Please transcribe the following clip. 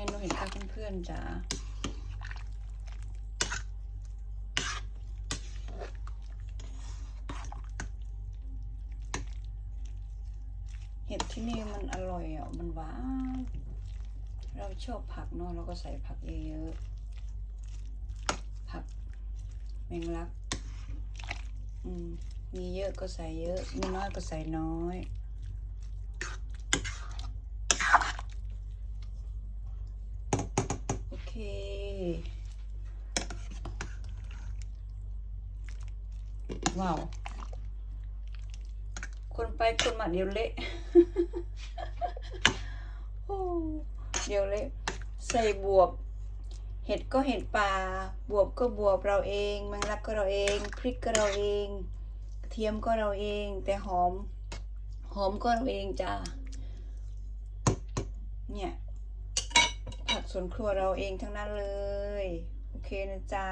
เห็นค่ะเพื่อนๆจ๋าเห็ดที่นี่มันอร่อยอะ มันหวาน เราชอบผักเนาะเราก็ใส่ผักเยอะๆ ผักแมงลัก อืม มีเยอะก็ใส่เยอะ มีน้อยก็ใส่น้อย โอเค ว้าว คนไปคนมาเดี๋ยวเละโอ้เดี๋ยวเละใส่บวบ เห็ดก็เห็ดป่า บวบก็บวบเราเองแมงลักก็เราเอง พริกก็เราเองกระเทียมก็เราเอง แต่หอม หอมก็เราเองจ้าเนี่ย สวนครัวเราเองทั้งนั้นเลย โอเคนะจ๊ะ